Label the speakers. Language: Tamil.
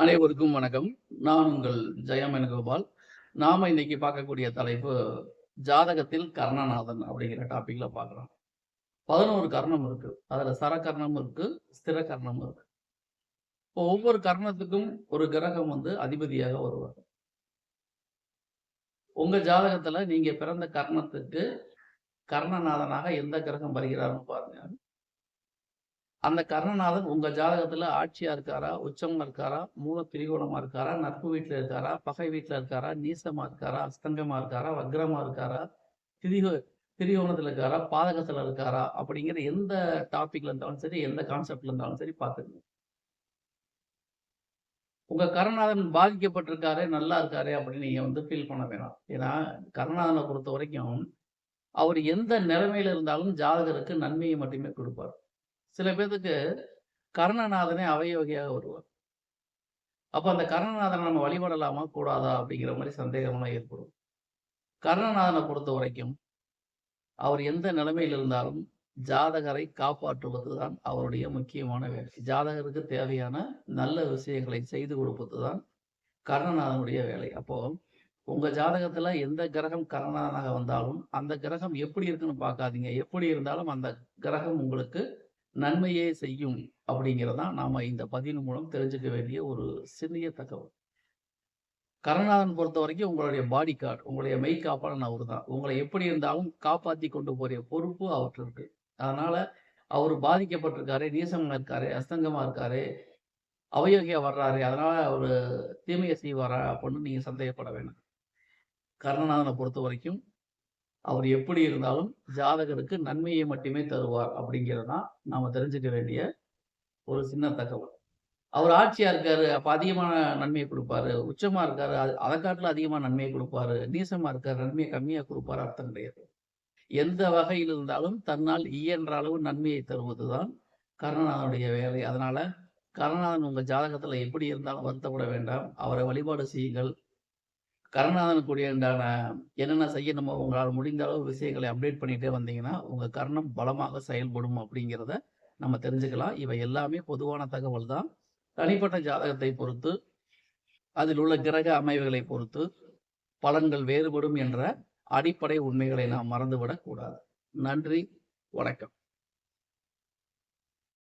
Speaker 1: அனைவருக்கும் வணக்கம். நான் உங்கள் ஜெயம் வேணுகோபால். நாம இன்னைக்கு பார்க்கக்கூடிய தலைப்பு, ஜாதகத்தில் கர்ணநாதன் அப்படிங்கிற டாபிக்ல பாக்குறோம் பதினோரு கர்ணம் இருக்கு. அதுல சரக்கர்ணம் இருக்கு, ஸ்திர கர்ணம் இருக்கு. இப்போ ஒவ்வொரு கர்ணத்துக்கும் ஒரு கிரகம் வந்து அதிபதியாக வருவார். உங்க ஜாதகத்துல நீங்க பிறந்த கர்ணத்துக்கு கர்ணநாதனாக எந்த கிரகம் வருகிறாருன்னு பாருங்க. அந்த கர்ணநாதன் உங்க ஜாதகத்துல ஆட்சியா இருக்காரா? உச்சமா இருக்காரா? மூல திரிகோணமா இருக்காரா? நட்பு வீட்டுல இருக்காரா? பகை வீட்ல இருக்காரா? நீசமா இருக்காரா? அஸ்தங்கமா இருக்காரா? வக்ரமா இருக்காரா? திரிகோ திரிகோணத்துல இருக்காரா? பாதகத்துல இருக்காரா? அப்படிங்கிற எந்த டாபிக்ல இருந்தாலும் சரி, எந்த கான்செப்ட்ல இருந்தாலும் சரி பார்த்துக்கங்க. உங்க கருணாதன் பாதிக்கப்பட்டிருக்காரு, நல்லா இருக்காரு அப்படின்னு நீங்க வந்து ஃபீல் பண்ண வேணாம். ஏன்னா, கருணாதனை பொறுத்த வரைக்கும் அவர் எந்த நிலைமையில இருந்தாலும் ஜாதகருக்கு நன்மையை மட்டுமே கொடுப்பார் சில பேத்துக்கு கர்ணநாதனே அவயோகியாக வருவார். அப்போ அந்த கர்ணநாதனை நம்ம வழிபடலாமா? கூடாதா? அப்படிங்கிற மாதிரி சந்தேகம்லாம் ஏற்படும். பொறுத்த வரைக்கும் அவர் எந்த நிலைமையில் இருந்தாலும் ஜாதகரை காப்பாற்றுவது தான் அவருடைய முக்கியமான வேலை. ஜாதகருக்கு தேவையான நல்ல விஷயங்களை செய்து கொடுப்பது தான் கர்ணநாதனுடைய வேலை. அப்போ உங்க ஜாதகத்துல எந்த கிரகம் கர்ணநாதனாக வந்தாலும், அந்த கிரகம் எப்படி இருக்குன்னு பார்க்காதீங்க. எப்படி இருந்தாலும் அந்த கிரகம் உங்களுக்கு நன்மையே செய்யும் அப்படிங்கிறது தான் நாம இந்த பதிவின் மூலம் தெரிஞ்சுக்க வேண்டிய ஒரு சிறிய தகவல். கருணாதன் பொறுத்தவரைக்கும் உங்களுடைய பாடி கார்டு உங்களுடைய மெய்காப்பாளன் அவர் தான். உங்களை எப்படி இருந்தாலும் காப்பாத்தி கொண்டு போகிற பொறுப்பு அவர்ட்ட இருக்கு. அதனால அவர் பாதிக்கப்பட்டிருக்காரு, நீசமாக இருக்காரு, அஸ்தங்கமா இருக்காரு, அவயோகியா வர்றாரு, அதனால அவர் தீமையை செய்வாரா? அப்படின்னு நீங்க சந்தேகப்பட வேணாம். பொறுத்த வரைக்கும் அவர் எப்படி இருந்தாலும் ஜாதகருக்கு நன்மையை மட்டுமே தருவார் அப்படிங்கிறது தான் நாம தெரிஞ்சுக்க வேண்டிய ஒரு சின்ன தகவல். அவர் ஆட்சியா இருக்காரு, அப்ப அதிகமான நன்மையை கொடுப்பாரு உச்சமா இருக்காரு, அது அத காட்டிலும் அதிகமா நன்மைய குடுப்பாரு. நீசமா இருக்காரு, நன்மையை கம்மியா கொடுப்பாரு அர்த்தம் கிடையாது. எந்த வகையில் இருந்தாலும் தன்னால் இயன்ற அளவு நன்மையை தருவது தான் வேலை. அதனால கருணநாதன் உங்க ஜாதகத்துல எப்படி இருந்தாலும் வருத்தப்பட வேண்டாம். அவரை வழிபாடு செய்யுங்கள். கருணாதனுக்கு உண்டான என்னென்ன செய்யணுமோ உங்களால முடிந்த அளவு விஷயங்களை அப்டேட் பண்ணிட்டே வந்தீங்கன்னா, உங்க கர்ணம் பலமாக செயல்படும் அப்படிங்கிறத நம்ம தெரிஞ்சுக்கலாம். இவை எல்லாமே பொதுவான தகவல் தான். தனிப்பட்ட ஜாதகத்தை பொறுத்து, அதில் உள்ள கிரக அமைவுகளை பொறுத்து, பலன்கள் வேறுபடும் என்ற அடிப்படை உண்மைகளை நாம் மறந்துவிடக் கூடாது. நன்றி, வணக்கம்.